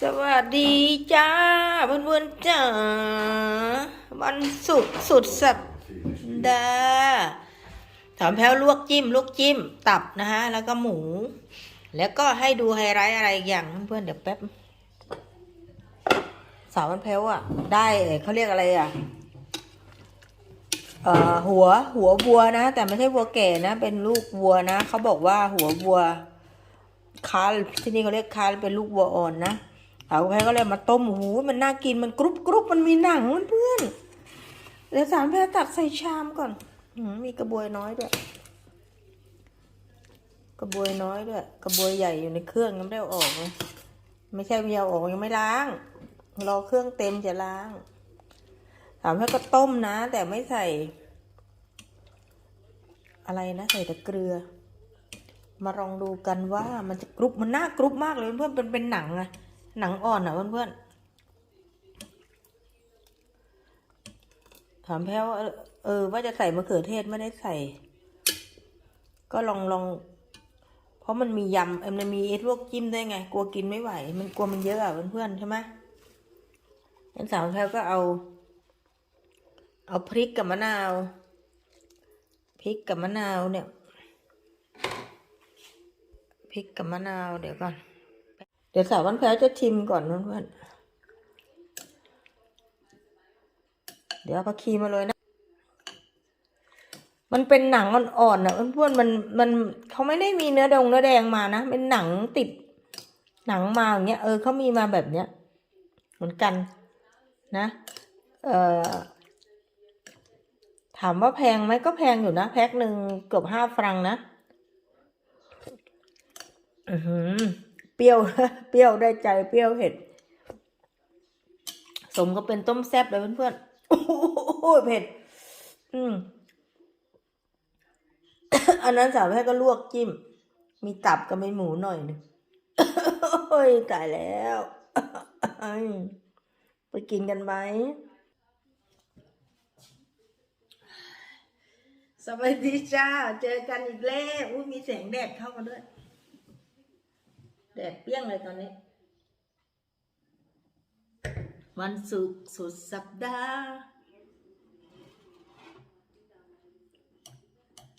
สวัสดีจ้าเพื่อนๆจ้าวันศุกร์สุดสัปดาห์ถามแพ้วลวกจิ้มลวกจิ้ม ตับนะฮะ แล้วก็หมู แล้วก็ให้ดูไฮไลท์อะไรอย่างเพื่อนๆเดี๋ยวแป๊บ สาววันแพ้วอะ ได้เอ่อเขาเรียกอะไรอะเอ่อหัวหัววัวนะ แต่ไม่ใช่วัวแก่นะ เป็นลูกวัวนะเขาบอกว่าหัววัวคาร์ที่นี่เขาเรียกคาร์เป็นลูกวัวอ่อนนะ เอาไปก็เลยมาต้มโอ้โหมันน่ากินมันกรุบกรุบมันมีหนังมันเพื่อนเดี๋ยวสามแพรตักใส่ชามก่อนมีกระบวยน้อยด้วย กระบวยน้อยด้วย กระบวยใหญ่อยู่ในเครื่องยังไม่ได้อออกเลยไม่ใช่เมีเอออกยังไม่ล้าง รอเครื่องเต็มจะล้างสามแพรก็ต้มนะ แต่ไม่ใส่ อะไรนะใส่แต่เกลือ มาลองดูกันว่ามันจะกรุบมันน่ากรุบมากเลยเพื่อนเป็นเป็นหนังอะ หนังอ่อนอะเพื่อนๆถามแพ้ว่าเออเออ ว่าจะใส่มะเขือเทศไม่ได้ใส่ ก็ลองลองเพราะมันมียำเอ็มมันมีไอ้พวกจิ้มได้ไง กลัวกินไม่ไหว มันกลัวมันเยอะอะเพื่อนๆใช่ไหมงั้นสาวแพ้วก็เอา เอาพริกกับมะนาวพริกกับมะนาวเนี่ยพริกกับมะนาวเดี๋ยวก่อน เดี๋ยวสาววันแพ้จะชิมก่อนเพื่อนๆเดี๋ยวเอาผักชีมาเลยนะ มันเป็นหนังอ่อนๆนะเพื่อนๆมันมันเขาไม่ได้มีเนื้อดงเนื้อแดงมานะเป็นหนังติด หนังมาอย่างเงี้ยเออเขามีมาแบบเนี้ย เหมือนกัน นะเอ่อถามว่าแพงไหมก็แพงอยู่นะ แพ็คหนึ่งเกือบห้าฟรังนะ อือหือ ปรี้ยวเปรี้ยวได้ใจเปรี้ยวเผ็ด สมก็เป็นต้มแซ่บเลยเพื่อนๆโอ้โหเผ็ด อืมอันนั้นสาวแพทย์ก็ลวกจิ้ม มีตับกับมีหมูหน่อยหนึงโอ้ยตายแล้วไปกินกันไหมสวัสดีจ้า เจอกันอีกแล้วอุ้ยมีแสงแดดเข้ามาด้วย แดดเปรี้ยงเลยตอนนี้ วันศุกร์สุดสัปดาห์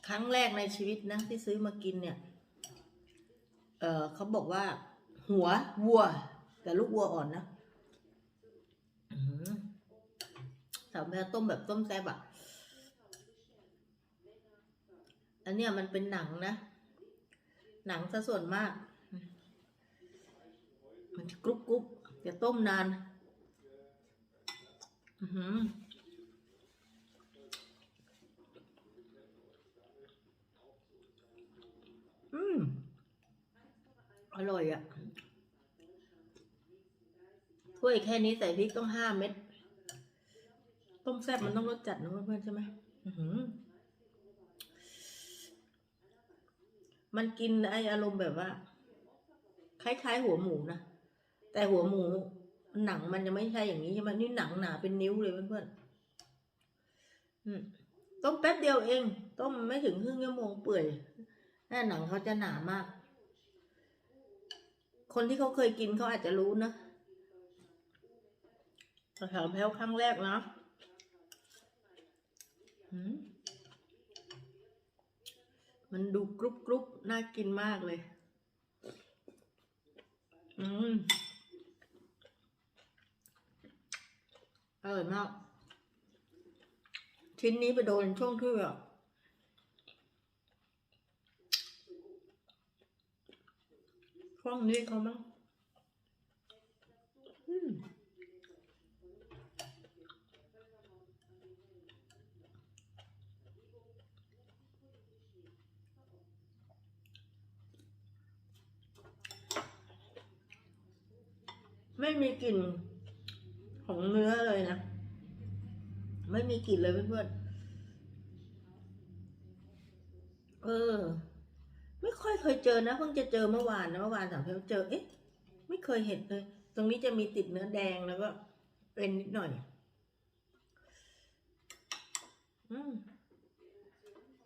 ครั้งแรกในชีวิตนะที่ซื้อมากินเนี่ย เออเขาบอกว่า หัววัว แต่ลูกวัวอ่อนนะอื้อหือสาวแม่ต้มแบบต้มแซ่บอะอันเนี้ยมันเป็นหนังนะ หนังซะส่วนมาก มันจะกรุบกรุบอย่าต้มนาน อือหืออืมอร่อยอะ่ะถ้วยแค่นี้ใส่พริกต้องห้าเม็ด ต้มแซ่บมันต้องรสจัดนะเพื่อนๆใช่ไหมอือหือมันกินไออารมณ์แบบว่า คล้ายๆหัวหมูนะ แต่หัวหมูหนังมันยังไม่ใช่อย่างนี้ใช่ไหมนี่หนังหนาเป็นนิ้วเลยเพื่อนๆต้มแป๊บเดียวเองต้มไม่ถึงครึ่งชั่วโมงเปื่อยแน่หนังเขาจะหนามาก คนที่เขาเคยกินเขาอาจจะรู้นะแต่แถวแพ้วครั้งแรกนะมันดูกรุบกรุบน่ากินมากเลย อืม อยมาก ชิ้นนี้ไปโดนช่วงที่แบบช่วงนี้เขามั้งไม่มีกลิ่นของเนื้อเลยนะ ไม่มีกลิ่นเลยเพื่อนๆเออ ไม่ค่อยเคยเจอนะเพิ่งจะเจอเมื่อวานนะเมื่อวานสามเพลเจอเอ๊ะไม่เคยเห็นเลย ตรงนี้จะมีติดเนื้อแดงแล้วก็ เป็นนิดหน่อย อืม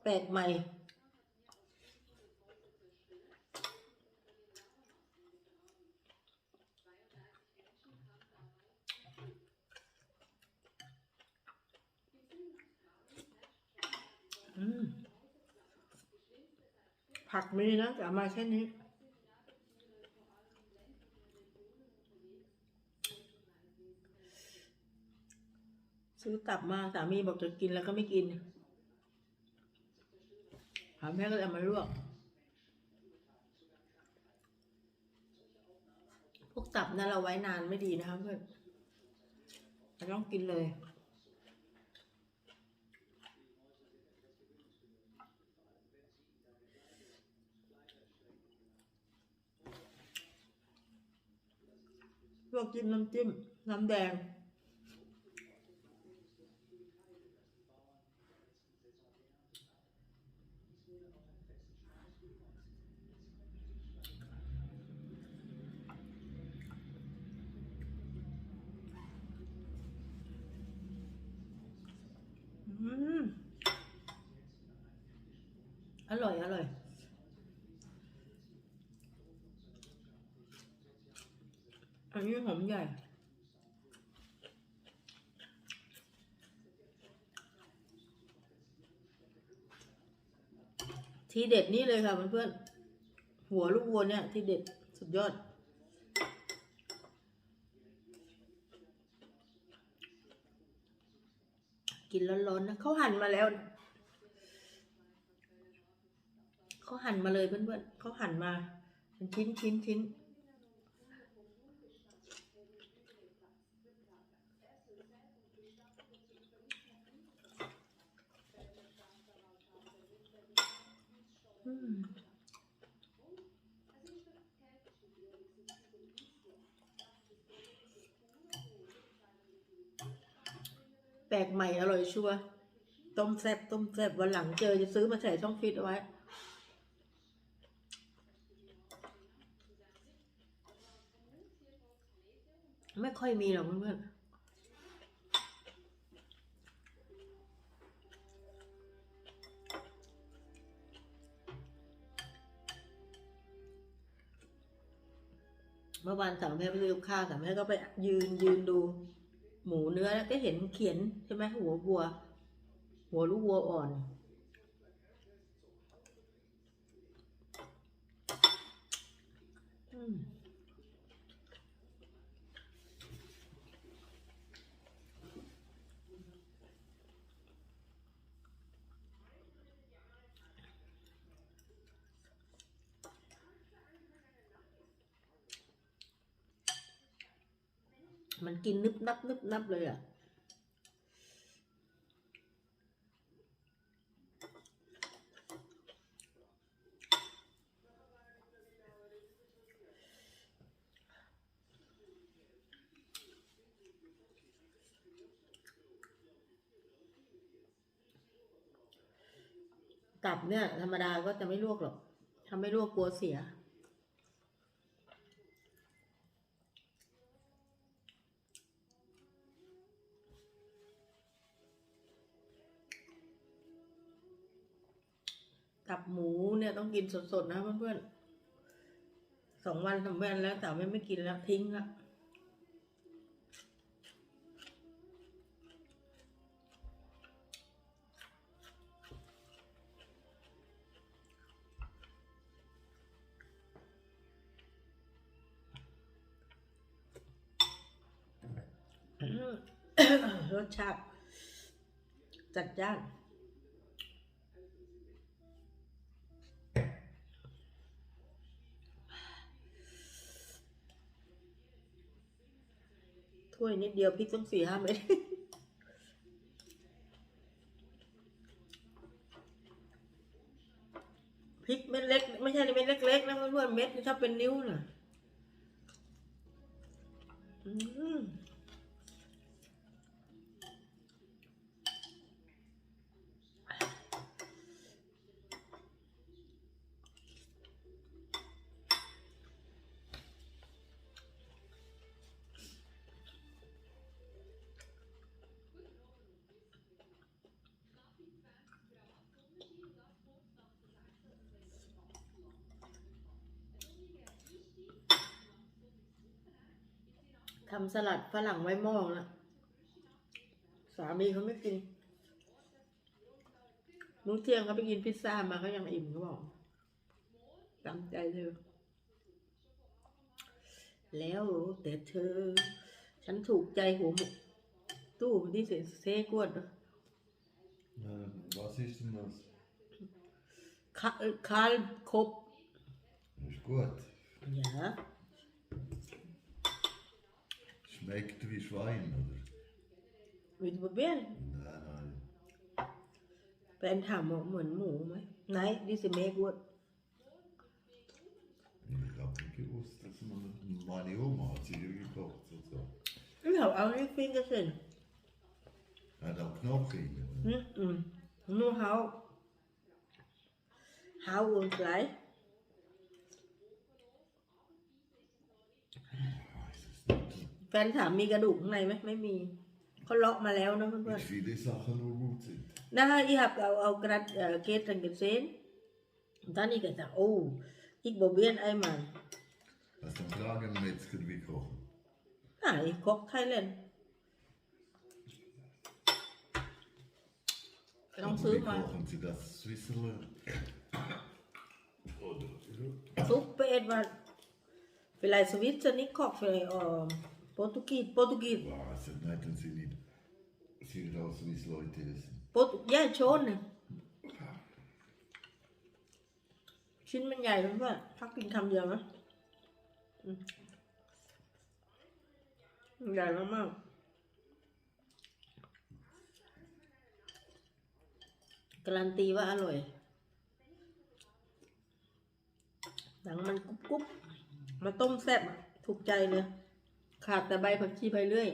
แปลกใหม่ ผักมีนะแต่มาแค่นี้ ซื้อตับมาสามีบอกจะกินแล้วก็ไม่กินหาแม่ก็เลยเอามาลวก พวกตับนั้นเราไว้นานไม่ดีนะครับเพื่อนต้องกินเลย ลวกจิ้มน้ำจิ้มน้ำแดง อืม อร่อย อร่อย อันนี้ หอมใหญ่ทีเด็ดนี่เลยค่ะเพื่อนๆหัวลูกวัวเนี่ย ที่เด็ดสุดยอด กินร้อนๆนะเขาหั่นมาแล้วเขาหั่นมาเลยเพื่อนๆเขาหั่นมาเป็นชิ้นชิ้นชิ้น แปลกใหม่อร่อยชัวร์ต้มแซ่บต้มแซ่บวันหลังเจอจะซื้อมาใส่ช่องฟิตเอาไว้ ไม่ค่อยมีหรอกเพื่อนๆ มื่อวานสามแม่ไปซื้อข้าวสามแม่ก็ไปยืนยืนดู หมูเนื้อแล้วก็เห็นเขียนใช่ไหมหัววัว หัวลูกวัวอ่อน อืม มันกินนึบนับนึบนับเลยอะตับเนี่ย ธรรมดาก็จะไม่ลวกหรอกทำไม่ลวกกลัวเสีย กับหมูเนี่ยต้องกินสดๆนะเพื่อนๆสองวันสามวันแล้วแต่ไม่ไม่กินแล้วทิ้งละรสชาติจัดจ้าน ถ้วยนิดเดียวพริกต้องสี่ห้าเม็ดพริกเม็ดเล็ก ไม่ใช่เม็ดเล็กๆนะเพื่อนเม็ดถ้าเป็นนิ้วน่ะ อืม ทำสลัดฝรั่งไว้หม้อนะสามีเขาไม่กินมื้อเที่ยงเขาไปกินพิซซ่ามาเขายังอิ่มเขาบอกตามใจเธอ แล้วแต่เธอ ฉันถูกใจหัวหมกตู้ที่เสเซกวด Ähm, was ist denn das? คาคาร์ครบ Ist gut. อย่า Schmeckt wie Schwein, oder? วิดบเบียน Nein, nein. แฟนถามว่าเหมือนหมูไหมไหนดิสเมกวด Ich habe nicht gewusst, dass man. Meine Oma hat sie hier gekocht. So. เขาเอาให้ฟิงกระสิน Hat auch Knochen. อืมอืมนู่เฮาเฮาอุ่นไหล Weiß es nicht. แฟนถามมีกระดูกข้างในไหมไม่มีเขาเลาะมาแล้วนะเพื่อน Wie viele Sachen nur gut sind. ๆนะฮะอีหับเอาเอากระดเอ่อเกตังกระเซนตอนนี้ก็จะโอ้อีกบเบียนไอ้มัน Hast du einen Fragen Metzger wie kochen? ไหนคกไทยแลนด์ต้อง Aber ซื้อ wie มา kochen sie das? Swisserland? Oder? ซุปเป็ดว่าเวลาสวิตจะนี่คอกเฟลเอ่อ โปรตุกีสโปรตุกีส Was? Nein, sie nicht. Sieht aus, wie es Leute essen. โปรตุย่าโชนเนี่ยชิ้นมันใหญ่เพื่อนๆพักกินคำเดียวนะอืมใหญ่มากๆการันตีว่าอร่อย หนังมันกรุบกรุบมาต้มแซ่บอะถูกใจเลย ขาดแต่ใบผักชีไปเรื่อย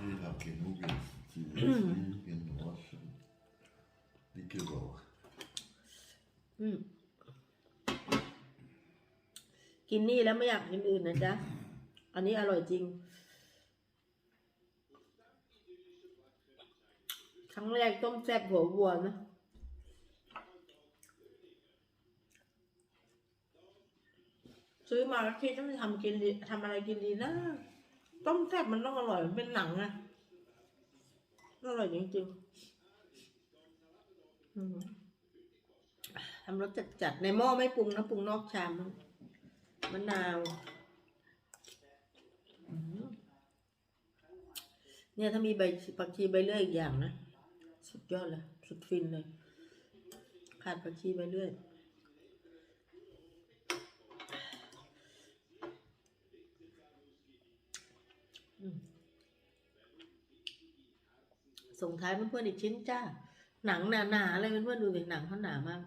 Sie hat genug gegessen. Sie lässt liegen, waschen. Dicke Woche. อืมกินนี่แล้วไม่อยากกินอื่นนะจ๊ะ อันนี้อร่อยจริง ครั้งแรกต้มแซ่บหัววัวนะ ซื้อมาแล้วคิดว่าจะทำกินดีทำอะไรกินดีนะต้มแซ่บมันต้องอร่อยมันเป็นหนังอะอร่อยจริงๆทำรสจัดๆในหม้อไม่ปรุงนะปรุงนอกชามมะนาวเนี่ยถ้ามีใบผักชีใบเลื่อยอีกอย่างนะ สุดยอดเลย สุดฟินเลย ขาดผักชีใบเลื่อยอืม ส่งท้ายเพื่อนๆอีกชิ้นจ้า หนังหนาๆเลยเพื่อนๆดูสิหนังเขาหนามาก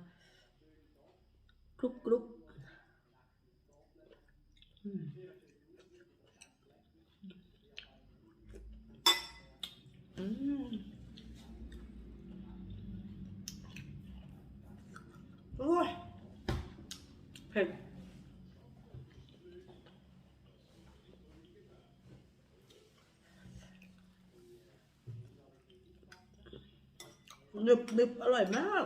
กรุบกรุบอืมอืมโอ้ยเผ็ด หนึบหนึบอร่อยมาก